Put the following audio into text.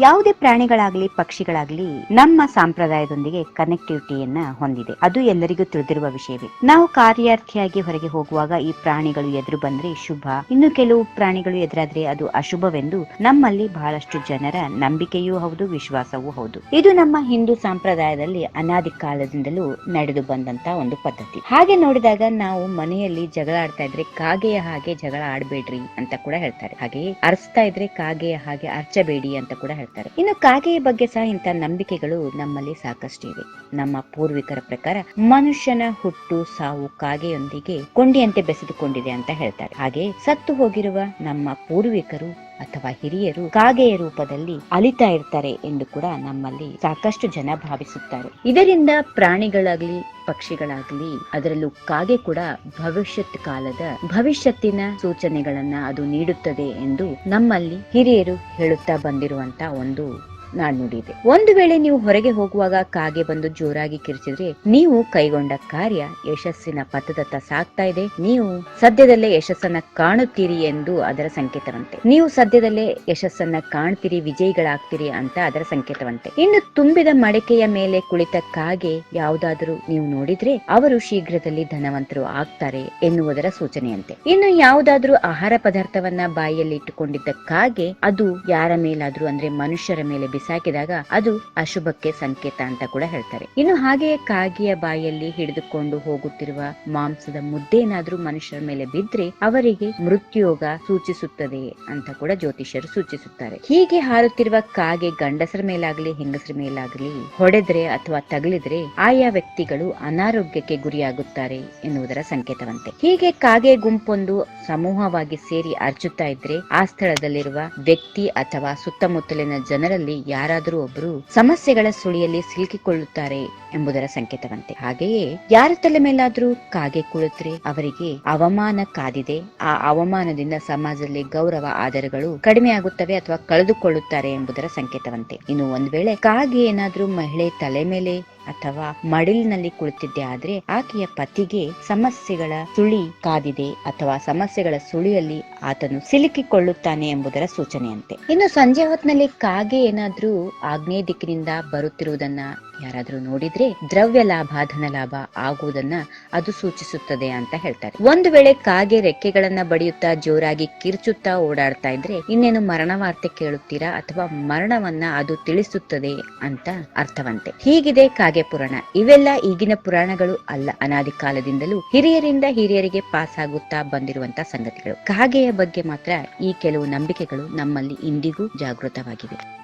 ಯಾವುದೇ ಪ್ರಾಣಿಗಳಾಗ್ಲಿ, ಪಕ್ಷಿಗಳಾಗ್ಲಿ ನಮ್ಮ ಸಂಪ್ರದಾಯದೊಂದಿಗೆ ಕನೆಕ್ಟಿವಿಟಿಯನ್ನ ಹೊಂದಿದೆ. ಅದು ಎಲ್ಲರಿಗೂ ತಿಳಿದಿರುವ ವಿಷಯವೇ. ನಾವು ಕಾರ್ಯಾರ್ಥಿಯಾಗಿ ಹೊರಗೆ ಹೋಗುವಾಗ ಈ ಪ್ರಾಣಿಗಳು ಎದುರು ಬಂದ್ರೆ ಶುಭ. ಇನ್ನು ಕೆಲವು ಪ್ರಾಣಿಗಳು ಎದುರಾದ್ರೆ ಅದು ಅಶುಭವೆಂದು ನಮ್ಮಲ್ಲಿ ಬಹಳಷ್ಟು ಜನರ ನಂಬಿಕೆಯೂ ಹೌದು, ವಿಶ್ವಾಸವೂ ಹೌದು. ಇದು ನಮ್ಮ ಹಿಂದೂ ಸಂಪ್ರದಾಯದಲ್ಲಿ ಅನಾದಿ ಕಾಲದಿಂದಲೂ ನಡೆದು ಬಂದಂತ ಒಂದು ಪದ್ಧತಿ. ಹಾಗೆ ನೋಡಿದಾಗ ನಾವು ಮನೆಯಲ್ಲಿ ಜಗಳ ಆಡ್ತಾ ಇದ್ರೆ ಕಾಗೆಯ ಹಾಗೆ ಜಗಳ ಆಡಬೇಡ್ರಿ ಅಂತ ಕೂಡ ಹೇಳ್ತಾರೆ. ಹಾಗೆ ಅರ್ಸ್ತಾ ಇದ್ರೆ ಕಾಗೆಯ ಹಾಗೆ ಅರ್ಚಬೇಡಿ ಅಂತ ಕೂಡ ಹೇಳ್ತಾರೆ. ಇನ್ನು ಕಾಗೆಯ ಬಗ್ಗೆ ಸಹ ಇಂಥ ನಂಬಿಕೆಗಳು ನಮ್ಮಲ್ಲಿ ಸಾಕಷ್ಟು ಇವೆ. ನಮ್ಮ ಪೂರ್ವಿಕರ ಪ್ರಕಾರ ಮನುಷ್ಯನ ಹುಟ್ಟು, ಸಾವು, ಕಾಗೆಯೊಂದಿಗೆ ಕೊಂಡಿಯಂತೆ ಬೆಸೆದುಕೊಂಡಿದೆ ಅಂತ ಹೇಳ್ತಾರೆ. ಹಾಗೆ ಸತ್ತು ಹೋಗಿರುವ ನಮ್ಮ ಪೂರ್ವಿಕರು ಅಥವಾ ಹಿರಿಯರು ಕಾಗೆಯ ರೂಪದಲ್ಲಿ ಅಲಿತಾ ಇರ್ತಾರೆ ಎಂದು ಕೂಡ ನಮ್ಮಲ್ಲಿ ಸಾಕಷ್ಟು ಜನ ಭಾವಿಸುತ್ತಾರೆ. ಇದರಿಂದ ಪ್ರಾಣಿಗಳಾಗ್ಲಿ, ಪಕ್ಷಿಗಳಾಗ್ಲಿ ಅದರಲ್ಲೂ ಕಾಗೆ ಕೂಡ ಭವಿಷ್ಯತ್ ಕಾಲದ ಭವಿಷ್ಯತ್ತಿನ ಸೂಚನೆಗಳನ್ನ ಅದು ನೀಡುತ್ತದೆ ಎಂದು ನಮ್ಮಲ್ಲಿ ಹಿರಿಯರು ಹೇಳುತ್ತಾ ಬಂದಿರುವಂತ ಒಂದು ನಾಣ್ಣುಡಿ ಇದೆ ಒಂದು ವೇಳೆ ನೀವು ಹೊರಗೆ ಹೋಗುವಾಗ ಕಾಗೆ ಬಂದು ಜೋರಾಗಿ ಕಿರಿಚಿದ್ರೆ ನೀವು ಕೈಗೊಂಡ ಕಾರ್ಯ ಯಶಸ್ಸಿನ ಪಥದತ್ತ ಸಾಗ್ತಾ ಇದೆ. ನೀವು ಸದ್ಯದಲ್ಲೇ ಯಶಸ್ಸನ್ನ ಕಾಣುತ್ತೀರಿ ಎಂದು ಅದರ ಸಂಕೇತವಂತೆ. ನೀವು ಸದ್ಯದಲ್ಲೇ ಯಶಸ್ಸನ್ನ ಕಾಣ್ತೀರಿ, ವಿಜಯಿಗಳಾಗ್ತೀರಿ ಅಂತ ಅದರ ಸಂಕೇತವಂತೆ. ಇನ್ನು ತುಂಬಿದ ಮಡಿಕೆಯ ಮೇಲೆ ಕುಳಿತ ಕಾಗೆ ಯಾವುದಾದರೂ ನೀವು ನೋಡಿದ್ರೆ ಅವರು ಶೀಘ್ರದಲ್ಲಿ ಧನವಂತರು ಆಗ್ತಾರೆ ಎನ್ನುವುದರ ಸೂಚನೆಯಂತೆ. ಇನ್ನು ಯಾವುದಾದ್ರೂ ಆಹಾರ ಪದಾರ್ಥವನ್ನ ಬಾಯಿಯಲ್ಲಿ ಇಟ್ಟುಕೊಂಡಿದ್ದ ಕಾಗೆ ಅದು ಯಾರ ಮೇಲಾದ್ರೂ ಅಂದ್ರೆ ಮನುಷ್ಯರ ಮೇಲೆ ಬಿಸಾಕಿದಾಗ ಅದು ಅಶುಭಕ್ಕೆ ಸಂಕೇತ ಅಂತ ಕೂಡ ಹೇಳ್ತಾರೆ. ಇನ್ನು ಹಾಗೆಯೇ ಕಾಗೆಯ ಬಾಯಲ್ಲಿ ಹಿಡಿದುಕೊಂಡು ಹೋಗುತ್ತಿರುವ ಮಾಂಸದ ಮುದ್ದೇನಾದ್ರೂ ಮನುಷ್ಯರ ಮೇಲೆ ಬಿದ್ರೆ ಅವರಿಗೆ ಮೃತ್ಯೋಗ ಸೂಚಿಸುತ್ತದೆ ಅಂತ ಕೂಡ ಜ್ಯೋತಿಷ್ಯರು ಸೂಚಿಸುತ್ತಾರೆ. ಹೀಗೆ ಹಾರುತ್ತಿರುವ ಕಾಗೆ ಗಂಡಸರ ಮೇಲಾಗ್ಲಿ, ಹೆಂಗಸರ ಮೇಲಾಗ್ಲಿ, ಹೊಡೆದ್ರೆ ಅಥವಾ ತಗಲಿದ್ರೆ ಆಯಾ ವ್ಯಕ್ತಿಗಳು ಅನಾರೋಗ್ಯಕ್ಕೆ ಗುರಿಯಾಗುತ್ತಾರೆ ಎನ್ನುವುದರ ಸಂಕೇತವಂತೆ. ಹೀಗೆ ಕಾಗೆ ಗುಂಪೊಂದು ಸಮೂಹವಾಗಿ ಸೇರಿ ಅರ್ಚುತ್ತಾ ಇದ್ರೆ ಆ ಸ್ಥಳದಲ್ಲಿರುವ ವ್ಯಕ್ತಿ ಅಥವಾ ಸುತ್ತಮುತ್ತಲಿನ ಜನರಲ್ಲಿ ಯಾರಾದರೂ ಒಬ್ಬರು ಸಮಸ್ಯೆಗಳ ಸುಳಿಯಲ್ಲಿ ಸಿಲುಕಿಕೊಳ್ಳುತ್ತಾರೆ ಎಂಬುದರ ಸಂಕೇತವಂತೆ. ಹಾಗೆಯೇ ಯಾರ ತಲೆ ಮೇಲಾದ್ರೂ ಕಾಗೆ ಕುಳಿತರೆ ಅವರಿಗೆ ಅವಮಾನ ಕಾದಿದೆ. ಆ ಅವಮಾನದಿಂದ ಸಮಾಜದಲ್ಲಿ ಗೌರವ ಆಧಾರಗಳು ಕಡಿಮೆ ಆಗುತ್ತವೆ ಅಥವಾ ಕಳೆದುಕೊಳ್ಳುತ್ತಾರೆ ಎಂಬುದರ ಸಂಕೇತವಂತೆ. ಇನ್ನು ಒಂದ್ ವೇಳೆ ಕಾಗೆ ಏನಾದರೂ ಮಹಿಳೆ ತಲೆ ಮೇಲೆ ಅಥವಾ ಮಡಿಲಿನಲ್ಲಿ ಕುಳಿತಿದ್ದೆ ಆದ್ರೆ ಆಕೆಯ ಪತಿಗೆ ಸಮಸ್ಯೆಗಳ ಸುಳಿ ಕಾದಿದೆ ಅಥವಾ ಸಮಸ್ಯೆಗಳ ಸುಳಿಯಲ್ಲಿ ಆತನು ಸಿಲುಕಿಕೊಳ್ಳುತ್ತಾನೆ ಎಂಬುದರ ಸೂಚನೆಯಂತೆ. ಇನ್ನು ಸಂಜೆ ಹೊತ್ತಿನಲ್ಲಿ ಕಾಗೆ ಏನಾದ್ರೂ ಆಗ್ನೇಯ ದಿಕ್ಕಿನಿಂದ ಬರುತ್ತಿರುವುದನ್ನ ಯಾರಾದ್ರೂ ನೋಡಿದ್ರೆ ದ್ರವ್ಯ ಲಾಭ, ಧನ ಲಾಭ ಆಗುವುದನ್ನ ಅದು ಸೂಚಿಸುತ್ತದೆ ಅಂತ ಹೇಳ್ತಾರೆ. ಒಂದು ವೇಳೆ ಕಾಗೆ ರೆಕ್ಕೆಗಳನ್ನ ಬಡಿಯುತ್ತಾ, ಜೋರಾಗಿ ಕಿರ್ಚುತ್ತಾ ಓಡಾಡ್ತಾ ಇದ್ರೆ ಇನ್ನೇನು ಮರಣ ವಾರ್ತೆ ಕೇಳುತ್ತೀರಾ ಅಥವಾ ಮರಣವನ್ನ ಅದು ತಿಳಿಸುತ್ತದೆ ಅಂತ ಅರ್ಥವಂತೆ. ಹೀಗಿದೆ ಕಾಗೆ ಪುರಾಣ. ಇವೆಲ್ಲ ಈಗಿನ ಪುರಾಣಗಳು ಅಲ್ಲ. ಅನಾದಿ ಕಾಲದಿಂದಲೂ ಹಿರಿಯರಿಂದ ಹಿರಿಯರಿಗೆ ಪಾಸ್ ಆಗುತ್ತಾ ಬಂದಿರುವಂತ ಸಂಗತಿಗಳು. ಕಾಗೆಯ ಬಗ್ಗೆ ಮಾತ್ರ ಈ ಕೆಲವು ನಂಬಿಕೆಗಳು ನಮ್ಮಲ್ಲಿ ಇಂದಿಗೂ ಜಾಗೃತವಾಗಿವೆ.